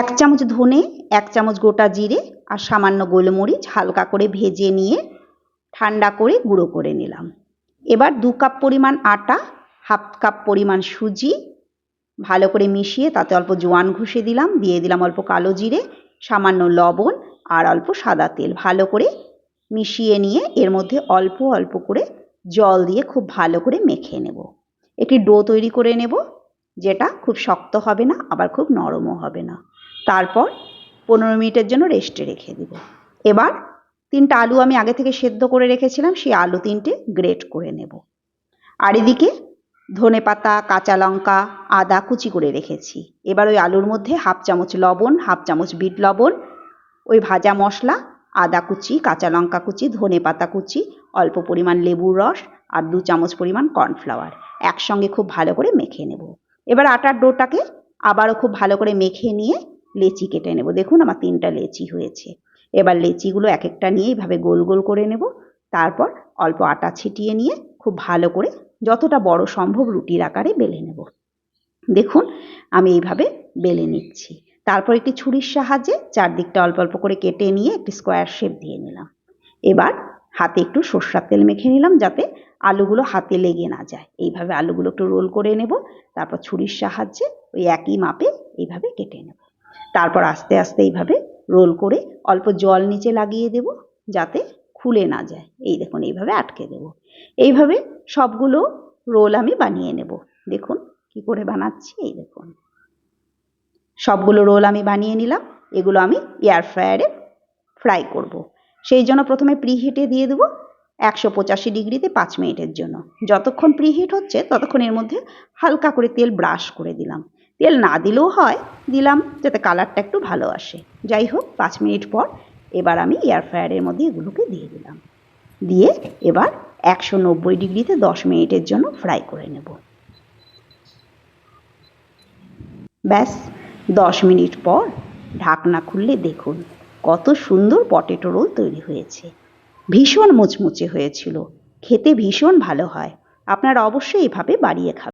এক চামচ ধনে, এক চামচ গোটা জিরে আর সামান্য গোলমরিচ হালকা করে ভেজে নিয়ে ঠান্ডা করে গুঁড়ো করে নিলাম। এবার দু কাপ পরিমাণ আটা, হাফ কাপ পরিমাণ সুজি, ভালো করে মিশিয়ে তাতে অল্প জোয়ান ঘষে দিলাম, দিয়ে দিলাম অল্প কালো জিরে, সামান্য লবণ আর অল্প সাদা তেল। ভালো করে মিশিয়ে নিয়ে এর মধ্যে অল্প অল্প করে জল দিয়ে খুব ভালো করে মেখে নেব। একটি ডো তৈরি করে নেব, যেটা খুব শক্ত হবে না, আবার খুব নরমও হবে না। তারপর পনেরো মিনিটের জন্য রেস্টে রেখে দেব। এবার তিনটা আলু আমি আগে থেকে সেদ্ধ করে রেখেছিলাম, সেই আলু তিনটে গ্রেট করে নেব। আর এদিকে ধনে পাতা, কাঁচা লঙ্কা, আদা কুচি করে রেখেছি। এবার ওই আলুর মধ্যে হাফ চামচ লবণ, হাফ চামচ বিট লবণ, ওই ভাজা মশলা, আদা কুচি, কাঁচা লঙ্কা কুচি, ধনে পাতা কুচি, অল্প পরিমাণ লেবুর রস আর দু চামচ পরিমাণ কর্নফ্লাওয়ার একসঙ্গে খুব ভালো করে মেখে নেব। এবার আটার ডোটাকে আবারও খুব ভালো করে মেখে নিয়ে লেচি কেটে নেব। দেখুন আমার তিনটা লেচি হয়েছে। এবার লেচিগুলো এক একটা নিয়ে এইভাবে গোল গোল করে নেব। তারপর অল্প আটা ছিটিয়ে নিয়ে খুব ভালো করে যতটা বড় সম্ভব রুটির আকারে বেলে নেব। দেখুন আমি এইভাবে বেলে নিচ্ছি। তারপর একটি ছুরির সাহায্যে চারদিকটা অল্প অল্প করে কেটে নিয়ে একটি স্কোয়ার শেপ দিয়ে নিলাম। এবার হাতে একটু সর্ষার তেল মেখে নিলাম যাতে আলুগুলো হাতে লেগে না যায়। এইভাবে আলুগুলো একটু রোল করে নেব। তারপর ছুরির সাহায্যে ওই একই মাপে এইভাবে কেটে নেব। তারপর আস্তে আস্তে এইভাবে রোল করে অল্প জল নিচে লাগিয়ে দেব যাতে খুলে না যায়। এই দেখুন, এইভাবে আটকে দেব। এইভাবে সবগুলো রোল আমি বানিয়ে নেব। দেখুন কি করে বানাচ্ছি, এই দেখুন। সবগুলো রোল আমি বানিয়ে নিলাম। এগুলো আমি এয়ার ফ্রায়ারে ফ্রাই করব। সেই জন্য প্রথমে প্রিহিটে দিয়ে দেবো একশো পঁচাশি ডিগ্রিতে পাঁচ মিনিটের জন্য। যতক্ষণ প্রিহিট হচ্ছে, ততক্ষণ এর মধ্যে হালকা করে তেল ব্রাশ করে দিলাম। তেল না দিলেও হয় দিলাম যাতে কালারটা একটু ভালো আসে। যাই হোক, পাঁচ মিনিট পর এবার আমি এয়ার ফ্রায়ারের মধ্যে এগুলোকে দিয়ে দিলাম। দিয়ে এবার একশো নব্বই ডিগ্রিতে দশ মিনিটের জন্য ফ্রাই করে নেব। ব্যাস, দশ মিনিট পর ঢাকনা খুললে দেখুন কত সুন্দর পটেটো রোল তৈরি হয়েছে। ভীষণ মুচমুচে হয়েছিল। খেতে ভীষণ ভালো হয়। আপনারা অবশ্যই এভাবে বাড়িয়ে খাবেন।